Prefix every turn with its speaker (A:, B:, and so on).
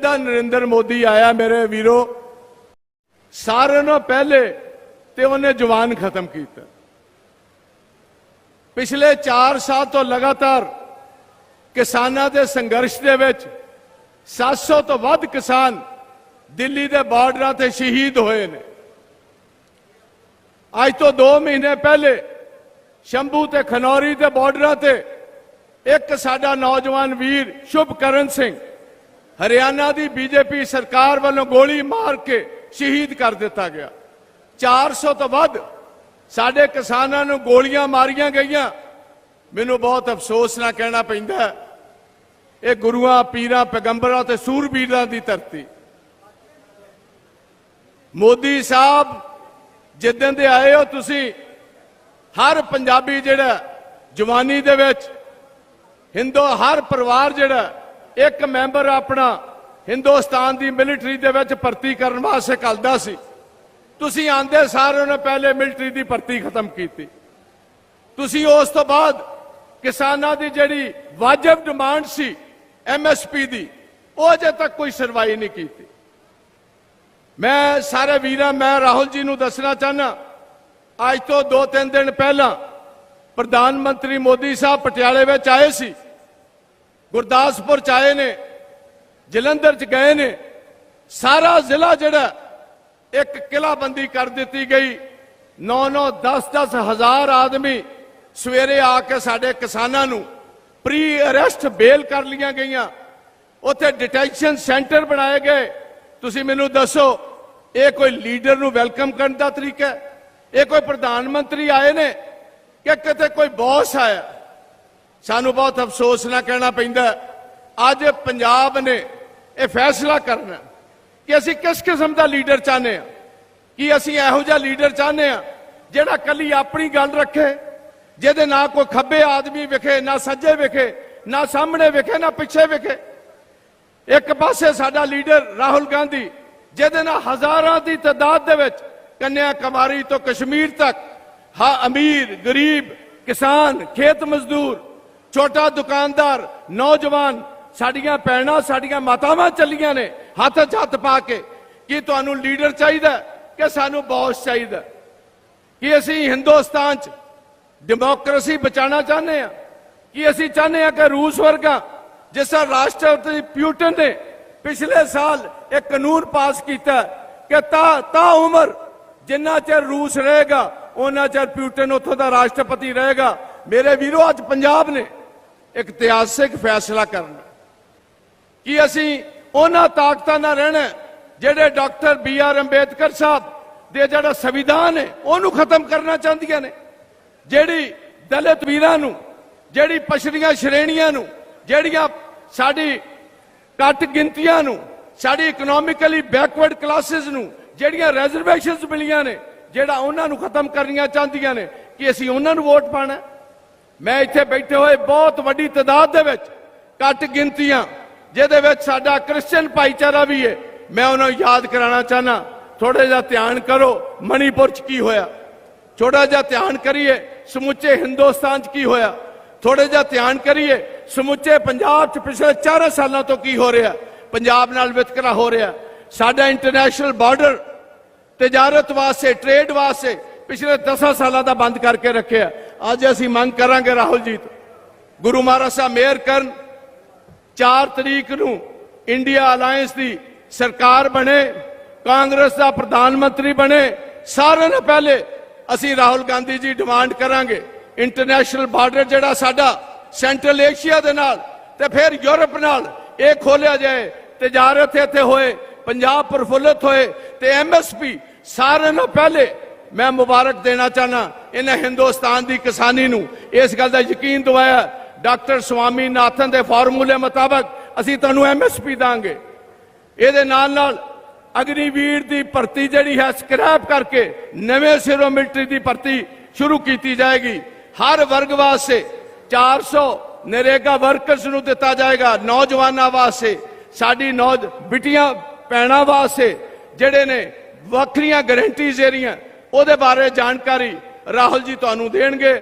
A: ਦਾ ਨਰਿੰਦਰ ਮੋਦੀ ਆਇਆ ਮੇਰੇ ਵੀਰੋ। ਸਾਰਿਆਂ ਨਾਲੋਂ ਪਹਿਲੇ ਤੇ ਉਹਨੇ ਜਵਾਨ ਖਤਮ ਕੀਤਾ। ਪਿਛਲੇ 4 ਸਾਲ ਤੋਂ ਲਗਾਤਾਰ ਕਿਸਾਨਾਂ ਦੇ ਸੰਘਰਸ਼ ਦੇ ਵਿੱਚ 700 ਤੋਂ ਵੱਧ ਕਿਸਾਨ ਦਿੱਲੀ ਦੇ ਬਾਰਡਰਾਂ ਤੇ ਸ਼ਹੀਦ ਹੋਏ ਨੇ। ਅੱਜ ਤੋਂ 2 ਮਹੀਨੇ ਪਹਿਲੇ ਸ਼ੰਭੂ ਤੇ ਖਨੌਰੀ ਦੇ ਬਾਰਡਰਾਂ ਤੇ ਇੱਕ ਸਾਡਾ ਨੌਜਵਾਨ ਵੀਰ ਸ਼ੁਭਕਰਨ ਸਿੰਘ ਹਰਿਆਣਾ ਦੀ ਬੀਜੇਪੀ ਸਰਕਾਰ ਵੱਲੋਂ ਗੋਲੀ ਮਾਰ ਕੇ ਸ਼ਹੀਦ ਕਰ ਦਿੱਤਾ ਗਿਆ। 400 ਤੋਂ ਵੱਧ ਸਾਡੇ ਕਿਸਾਨਾਂ ਨੂੰ ਗੋਲੀਆਂ ਮਾਰੀਆਂ ਗਈਆਂ। ਮੈਨੂੰ ਬਹੁਤ ਅਫਸੋਸ ਨਾਲ ਕਹਿਣਾ ਪੈਂਦਾ ਇਹ ਗੁਰੂਆਂ, ਪੀਰਾਂ, ਪੈਗੰਬਰਾਂ ਤੇ ਸੂਰਬੀਰਾਂ ਦੀ ਧਰਤੀ। ਮੋਦੀ ਸਾਹਿਬ ਜਿੱਦਣ ਦੇ ਆਏ ਹੋ ਤੁਸੀਂ, ਹਰ ਪੰਜਾਬੀ ਜਿਹੜਾ ਜਵਾਨੀ ਦੇ ਵਿੱਚ, ਹਿੰਦੂ, ਹਰ ਪਰਿਵਾਰ ਜਿਹੜਾ ਇੱਕ ਮੈਂਬਰ ਆਪਣਾ ਹਿੰਦੁਸਤਾਨ ਦੀ ਮਿਲਟਰੀ ਦੇ ਵਿੱਚ ਭਰਤੀ ਕਰਨ ਵਾਸਤੇ ਕੱਲਦਾ ਸੀ। ਤੁਸੀਂ ਆਂਦੇ ਸਾਰੇ ਉਹਨੇ ਪਹਿਲੇ ਮਿਲਟਰੀ ਦੀ ਭਰਤੀ ਖਤਮ ਕੀਤੀ। ਤੁਸੀਂ ਉਸ ਤੋਂ ਬਾਅਦ ਕਿਸਾਨਾਂ ਦੀ ਜਿਹੜੀ ਵਾਜਬ ਡਿਮਾਂਡ ਸੀ ਐਮਐਸਪੀ ਦੀ, ਉਹ ਅਜੇ ਤੱਕ ਕੋਈ ਸੁਣਵਾਈ ਨਹੀਂ ਕੀਤੀ। ਮੈਂ ਸਾਰੇ ਵੀਰਾਂ, ਮੈਂ ਰਾਹੁਲ ਜੀ ਨੂੰ ਦੱਸਣਾ ਚਾਹਨਾ ਅੱਜ ਤੋਂ 2-3 ਦਿਨ ਪਹਿਲਾਂ ਪ੍ਰਧਾਨ ਮੰਤਰੀ ਮੋਦੀ ਸਾਹਿਬ ਪਟਿਆਲੇ ਵਿੱਚ ਆਏ ਸੀ। ਗੁਰਦਾਸਪੁਰ ਚ ਆਏ ਨੇ, ਜਲੰਧਰ ਚ ਗਏ ਨੇ, ਸਾਰਾ ਜ਼ਿਲ੍ਹਾ ਜਿਹੜਾ ਇੱਕ ਕਿਲਾਬੰਦੀ ਕਰ ਦਿੱਤੀ ਗਈ। 9-9 10-10 ਹਜ਼ਾਰ ਆਦਮੀ ਸਵੇਰੇ ਆ ਕੇ ਸਾਡੇ ਕਿਸਾਨਾਂ ਨੂੰ ਪ੍ਰੀ ਅਰੈਸਟ ਬੇਲ ਕਰ ਲੀਆਂ ਗਈਆਂ। ਉੱਥੇ ਡਿਟੈਂਸ਼ਨ ਸੈਂਟਰ ਬਣਾਏ ਗਏ। ਤੁਸੀਂ ਮੈਨੂੰ ਦੱਸੋ, ਇਹ ਕੋਈ ਲੀਡਰ ਨੂੰ ਵੈਲਕਮ ਕਰਨ ਦਾ ਤਰੀਕਾ ਹੈ? ਇਹ ਕੋਈ ਪ੍ਰਧਾਨ ਮੰਤਰੀ ਆਏ ਨੇ ਕਿ ਕਿਤੇ ਕੋਈ ਬੌਸ ਆਇਆ? ਸਾਨੂੰ ਬਹੁਤ ਅਫਸੋਸ ਨਾਲ ਕਹਿਣਾ ਪੈਂਦਾ ਅੱਜ ਪੰਜਾਬ ਨੇ ਇਹ ਫੈਸਲਾ ਕਰਨਾ ਕਿ ਅਸੀਂ ਕਿਸ ਕਿਸਮ ਦਾ ਲੀਡਰ ਚਾਹੁੰਦੇ ਹਾਂ, ਕਿ ਅਸੀਂ ਇਹੋ ਜਿਹਾ ਲੀਡਰ ਚਾਹੁੰਦੇ ਹਾਂ ਜਿਹੜਾ ਕੱਲੀ ਆਪਣੀ ਗੱਲ ਰੱਖੇ, ਜਿਹਦੇ ਨਾ ਕੋਈ ਖੱਬੇ ਆਦਮੀ ਵਿਖੇ, ਨਾ ਸੱਜੇ ਵਿਖੇ, ਨਾ ਸਾਹਮਣੇ ਵਿਖੇ, ਨਾ ਪਿੱਛੇ ਵਿਖੇ। ਇੱਕ ਪਾਸੇ ਸਾਡਾ ਲੀਡਰ ਰਾਹੁਲ ਗਾਂਧੀ, ਜਿਹਦੇ ਨਾਲ ਹਜ਼ਾਰਾਂ ਦੀ ਤਾਦਾਦ ਦੇ ਵਿੱਚ ਕੰਨਿਆ ਕੁਮਾਰੀ ਤੋਂ ਕਸ਼ਮੀਰ ਤੱਕ ਹਾਂ, ਅਮੀਰ, ਗਰੀਬ, ਕਿਸਾਨ, ਖੇਤ ਮਜ਼ਦੂਰ ਛੋਟਾ ਦੁਕਾਨਦਾਰ, ਨੌਜਵਾਨ, ਸਾਡੀਆਂ ਭੈਣਾਂ, ਸਾਡੀਆਂ ਮਾਤਾਵਾਂ ਚੱਲੀਆਂ ਨੇ, ਹੱਥ 'ਚ ਹੱਥ ਪਾ ਕੇ, ਕੀ ਤੁਹਾਨੂੰ ਲੀਡਰ ਚਾਹੀਦਾ? ਕਿ ਸਾਨੂੰ ਬੌਸ ਚਾਹੀਦਾ? ਹੈ? ਕਿ ਅਸੀਂ ਹਿੰਦੁਸਤਾਨ 'ਚ ਡੈਮੋਕ੍ਰੇਸੀ ਬਚਾਉਣਾ ਚਾਹੁੰਦੇ ਆ ਕਿ ਅਸੀਂ ਚਾਹੁੰਦੇ ਆ ਕਿ ਰੂਸ ਵਰਗਾ, ਜਿਸ ਤਰ੍ਹਾਂ ਰਾਸ਼ਟਰਪਤੀ ਪਿਊਟਨ ਨੇ ਪਿਛਲੇ ਸਾਲ ਇਹ ਕਾਨੂੰਨ ਪਾਸ ਕੀਤਾ, ਕਿ ਤਾ ਤਾ ਉਮਰ ਜਿੰਨਾ ਚਿਰ ਰੂਸ ਰਹੇਗਾ ਉਹਨਾਂ ਚਿਰ ਪਿਊਟਨ ਉੱਥੋਂ ਦਾ ਰਾਸ਼ਟਰਪਤੀ ਰਹੇਗਾ। ਮੇਰੇ ਵੀਰੋ, ਅੱਜ ਪੰਜਾਬ ਨੇ ਇਤਿਹਾਸਿਕ ਫੈਸਲਾ ਕਰਨਾ। ਕਿ ਅਸੀਂ ਉਹਨਾਂ ਤਾਕਤਾਂ ਨਾਲ ਰਹਿਣਾ ਜਿਹੜੇ doctor B R Ambedkar Sahib ਦੇ ਜਿਹੜਾ ਸੰਵਿਧਾਨ ਹੈ, ਉਹਨੂੰ ਖਤਮ ਕਰਨਾ ਚਾਹੁੰਦੀਆਂ ਨੇ? ਜਿਹੜੀ ਦਲਿਤ ਵੀਰਾਂ ਨੂੰ, ਜਿਹੜੀ ਪਛੜੀਆਂ ਸ਼੍ਰੇਣੀਆਂ ਨੂੰ, ਜਿਹੜੀਆਂ ਸਾਡੀ ਘੱਟ ਗਿਣਤੀਆਂ ਨੂੰ, ਸਾਡੀ ਇਕਨੋਮਿਕਲੀ ਬੈਕਵਰਡ ਕਲਾਸਿਸ ਨੂੰ, ਜਿਹੜੀਆਂ ਰਿਜ਼ਰਵੇਸ਼ਨਸ ਮਿਲੀਆਂ ਨੇ, ਜਿਹੜਾ ਉਹਨਾਂ ਨੂੰ ਖਤਮ ਕਰਨੀਆਂ ਚਾਹੁੰਦੀਆਂ ਨੇ, ਕਿ ਅਸੀਂ ਉਹਨਾਂ ਨੂੰ ਵੋਟ ਪਾਣਾ ਮੈਂ ਇੱਥੇ ਬੈਠੇ ਹੋਏ ਬਹੁਤ ਵੱਡੀ ਤਾਦਾਦ ਦੇ ਵਿੱਚ ਘੱਟ ਗਿਣਤੀਆਂ, ਜਿਹਦੇ ਵਿੱਚ ਸਾਡਾ ਕ੍ਰਿਸਚੀਅਨ ਭਾਈਚਾਰਾ ਵੀ ਹੈ ਮੈਂ ਉਹਨਾਂ ਨੂੰ ਯਾਦ ਕਰਾਉਣਾ ਚਾਹਨਾ ਥੋੜਾ ਜਿਹਾ ਧਿਆਨ ਕਰੋ, ਮਣੀਪੁਰ ਚ ਕੀ ਹੋਇਆ। ਥੋੜਾ ਜਿਹਾ ਧਿਆਨ ਕਰੀਏ, ਸਮੁੱਚੇ ਹਿੰਦੁਸਤਾਨ 'ਚ ਕੀ ਹੋਇਆ। ਥੋੜਾ ਜਿਹਾ ਧਿਆਨ ਕਰੀਏ, ਸਮੁੱਚੇ ਪੰਜਾਬ 'ਚ ਪਿਛਲੇ 4 ਸਾਲਾਂ ਤੋਂ ਕੀ ਹੋ ਰਿਹਾ। ਪੰਜਾਬ ਨਾਲ ਵਿਤਕਰਾ ਹੋ ਰਿਹਾ। ਸਾਡਾ ਇੰਟਰਨੈਸ਼ਨਲ ਬਾਰਡਰ ਤਜਾਰਤ ਵਾਸਤੇ ਟ੍ਰੇਡ ਵਾਸਤੇ ਪਿਛਲੇ 10 ਸਾਲਾਂ ਦਾ ਬੰਦ ਕਰਕੇ ਰੱਖਿਆ। ਅੱਜ ਅਸੀਂ ਮੰਗ ਕਰਾਂਗੇ ਰਾਹੁਲ ਜੀ ਤੋਂ। ਗੁਰੂ ਮਹਾਰਾਜ ਸਾਹਿਬ ਮੇਅਰ ਕਰਨ 4 ਤਰੀਕ ਨੂੰ ਇੰਡੀਆ ਅਲਾਈਅੰਸ ਦੀ ਸਰਕਾਰ ਬਣੇ, ਕਾਂਗਰਸ ਦਾ ਪ੍ਰਧਾਨ ਮੰਤਰੀ ਬਣੇ, ਸਾਰਿਆਂ ਨੂੰ ਪਹਿਲੇ ਅਸੀਂ ਰਾਹੁਲ ਗਾਂਧੀ ਜੀ ਡਿਮਾਂਡ ਕਰਾਂਗੇ ਇੰਟਰਨੈਸ਼ਨਲ ਬਾਰਡਰ ਜਿਹੜਾ ਸਾਡਾ ਸੈਂਟਰਲ ਏਸ਼ੀਆ ਦੇ ਨਾਲ ਤੇ ਫਿਰ ਯੂਰਪ ਨਾਲ ਇਹ ਖੋਲਿਆ ਜਾਏ ਤਜਾਰਤ ਇੱਥੇ ਹੋਏ, ਪੰਜਾਬ ਪ੍ਰਫੁੱਲਤ ਹੋਏ ਤੇ ਐਮਐਸਪੀ ਸਾਰਿਆਂ ਨੂੰ ਪਹਿਲੇ ਮੈਂ ਮੁਬਾਰਕ ਦੇਣਾ ਚਾਹਨਾ ਇਹਨਾਂ ਹਿੰਦੁਸਤਾਨ ਦੀ ਕਿਸਾਨੀ ਨੂੰ। ਇਸ ਗੱਲ ਦਾ ਯਕੀਨ ਦਿਵਾਇਆ। ਡਾਕਟਰ ਸਵਾਮੀ ਨਾਥਨ ਦੇ ਫਾਰਮੂਲੇ ਮੁਤਾਬਕ ਅਸੀਂ ਤੁਹਾਨੂੰ ਐਮਐਸਪੀ ਦਾਂਗੇ। ਇਹਦੇ ਨਾਲ ਨਾਲ ਅਗਨੀਵੀਰ ਦੀ ਭਰਤੀ ਜਿਹੜੀ ਹੈ, ਸਕ੍ਰੈਪ ਕਰਕੇ ਨਵੇਂ ਸਿਰੋਂ ਮਿਲਟਰੀ ਦੀ ਭਰਤੀ ਸ਼ੁਰੂ ਕੀਤੀ ਜਾਏਗੀ। ਹਰ ਵਰਗ ਵਾਸਤੇ 400 ਨਰੇਗਾ ਵਰਕਰਸ ਨੂੰ ਦਿੱਤਾ ਜਾਏਗਾ ਨੌਜਵਾਨਾਂ ਵਾਸਤੇ। ਸਾਡੀ ਨੌਜ ਬਿਟੀਆਂ ਪੈਣਾ ਵਾਸਤੇ ਜਿਹੜੇ ਨੇ ਵੱਖਰੀਆਂ ਗਰੰਟੀਜ਼ ਜਿਹੜੀਆਂ ਉਹਦੇ ਬਾਰੇ ਜਾਣਕਾਰੀ ਰਾਹੁਲ ਜੀ ਤੁਹਾਨੂੰ ਦੇਣਗੇ।